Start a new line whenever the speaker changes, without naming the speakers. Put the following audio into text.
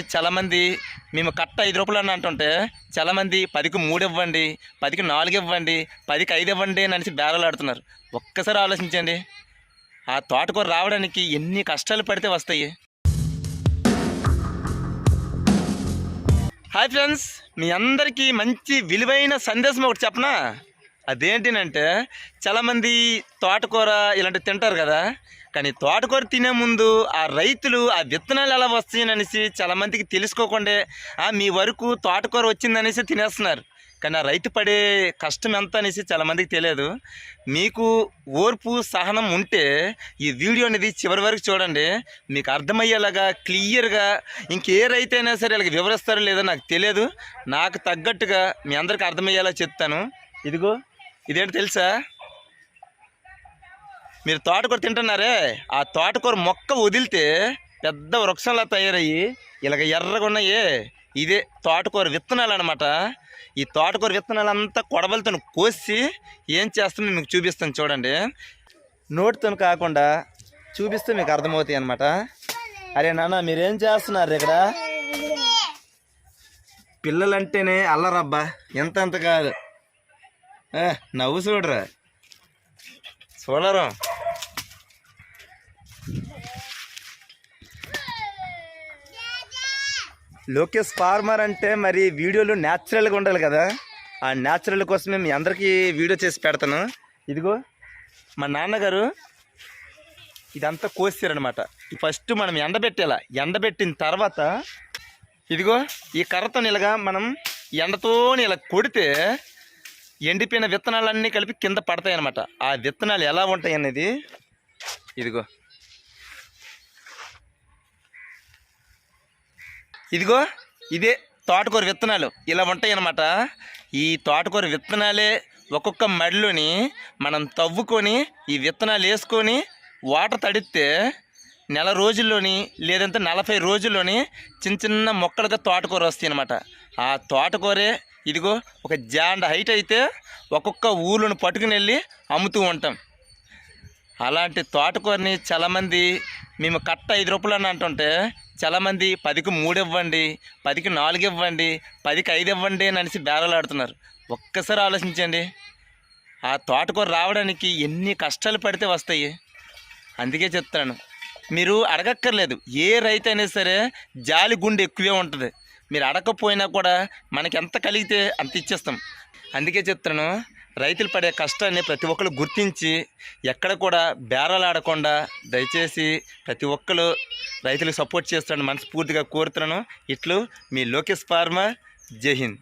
చాలామంది మేము కట్ట ఐదు రూపాయలు అని అంటుంటే చాలామంది పదికి మూడు ఇవ్వండి పదికి నాలుగు ఇవ్వండి పదికి ఐదు ఇవ్వండి అని అనేసి బేరాలు ఆడుతున్నారు. ఒక్కసారి ఆలోచించండి ఆ తోటకూర రావడానికి ఎన్ని కష్టాలు పడితే వస్తాయి. హాయ్ ఫ్రెండ్స్ మీ అందరికీ మంచి విలువైన సందేశం ఒకటి చెప్పనా? అదేంటినంటే చాలామంది తోటకూర ఇలాంటివి తింటారు కదా కానీ తోటకూర తినే ముందు ఆ రైతులు ఆ విత్తనాలు ఎలా వస్తాయననేసి చాలామందికి తెలుసుకోకుండా మీ వరకు తోటకూర వచ్చిందనేసి తినేస్తున్నారు. కానీ ఆ రైతు పడే కష్టం ఎంత అనేసి చాలామందికి తెలియదు. మీకు ఓర్పు సహనం ఉంటే ఈ వీడియో అనేది చివరి వరకు చూడండి. మీకు అర్థమయ్యేలాగా క్లియర్గా ఇంకే రైతు అయినా సరే ఇలాగ వివరిస్తారో లేదో నాకు తెలియదు. నాకు తగ్గట్టుగా మీ అందరికీ అర్థమయ్యేలా చెప్తాను. ఇదిగో ఇదేంటి తెలుసా? మీరు తోటకూర తింటున్నారే? ఆ తోటకూర మొక్క వదిలితే పెద్ద వృక్షంలా తయారయ్యి ఇలాగ ఎర్రగా ఉన్నాయి. ఇదే తోటకూర విత్తనాలు అనమాట ఈ తోటకూర విత్తనాలంతా కొడవలతో కోసి ఏం చేస్తామో మీకు చూపిస్తాను చూడండి. నోటితో కాకుండా చూపిస్తే మీకు అర్థమవుతాయి అనమాట అరే నాన్న మీరేం చేస్తున్నారు ఇక్కడ? పిల్లలంటేనే అల్లరబ్బా. ఎంత అంత కాదు. నవ్వు చూడరా. చూడరు లోకేష్ ఫార్మర్ అంటే మరి వీడియోలు న్యాచురల్గా ఉండాలి కదా? ఆ న్యాచురల్ కోసమే మీ అందరికీ వీడియో చేసి పెడతాను. ఇదిగో మా నాన్నగారు ఇదంతా కోసారనమాట ఫస్ట్ మనం ఎండబెట్టేలా ఎండబెట్టిన తర్వాత ఇదిగో ఈ కర్రతో ఇలాగా మనం ఎండతో ఇలా కొడితే ఎండిపోయిన విత్తనాలన్నీ కలిపి కింద పడతాయి అనమాట ఆ విత్తనాలు ఎలా ఉంటాయి అనేది ఇదిగో. ఇదిగో ఇదే తోటకూర విత్తనాలు. ఇలా ఉంటాయి అనమాట ఈ తోటకూర విత్తనాలే ఒక్కొక్క మడిలోని మనం తవ్వుకొని ఈ విత్తనాలు వేసుకొని వాటర్ తడిస్తే నెల రోజుల్లోని లేదంటే నలభై రోజుల్లోని చిన్న చిన్న మొక్కలుగా తోటకూర వస్తాయి అనమాట ఆ తోటకూరే ఇదిగో ఒక జాండ హైట్ అయితే ఒక్కొక్క ఊళ్ళను పట్టుకుని వెళ్ళి అమ్ముతూ ఉంటాం. అలాంటి తోటకూరని చాలామంది మేము కట్ట ఐదు రూపాయలు అని అంటుంటే చాలామంది పదికి మూడు ఇవ్వండి పదికి నాలుగు ఇవ్వండి పదికి ఐదు ఇవ్వండి అని అనేసి బేరాలు ఆడుతున్నారు. ఒక్కసారి ఆలోచించండి ఆ తోటకూర రావడానికి ఎన్ని కష్టాలు పడితే వస్తాయి? అందుకే చెప్తాను మీరు అడగక్కర్లేదు ఏ రైతు అయినా సరే జాలి గుండె ఎక్కువే ఉంటుంది. మీరు అడగకపోయినా కూడా మనకి ఎంత కలిగితే అంత ఇచ్చేస్తాం. అందుకే చెప్తాను రైతులు పడే కష్టాన్ని ప్రతి ఒక్కరు గుర్తించి ఎక్కడ కూడా బేరాలు ఆడకుండా దయచేసి ప్రతి ఒక్కరు రైతులకు సపోర్ట్ చేస్తాడని మనస్ఫూర్తిగా కోరుతున్నాను. ఇట్లు మీ లోకేష్ ఫార్మర్ జై హింద్.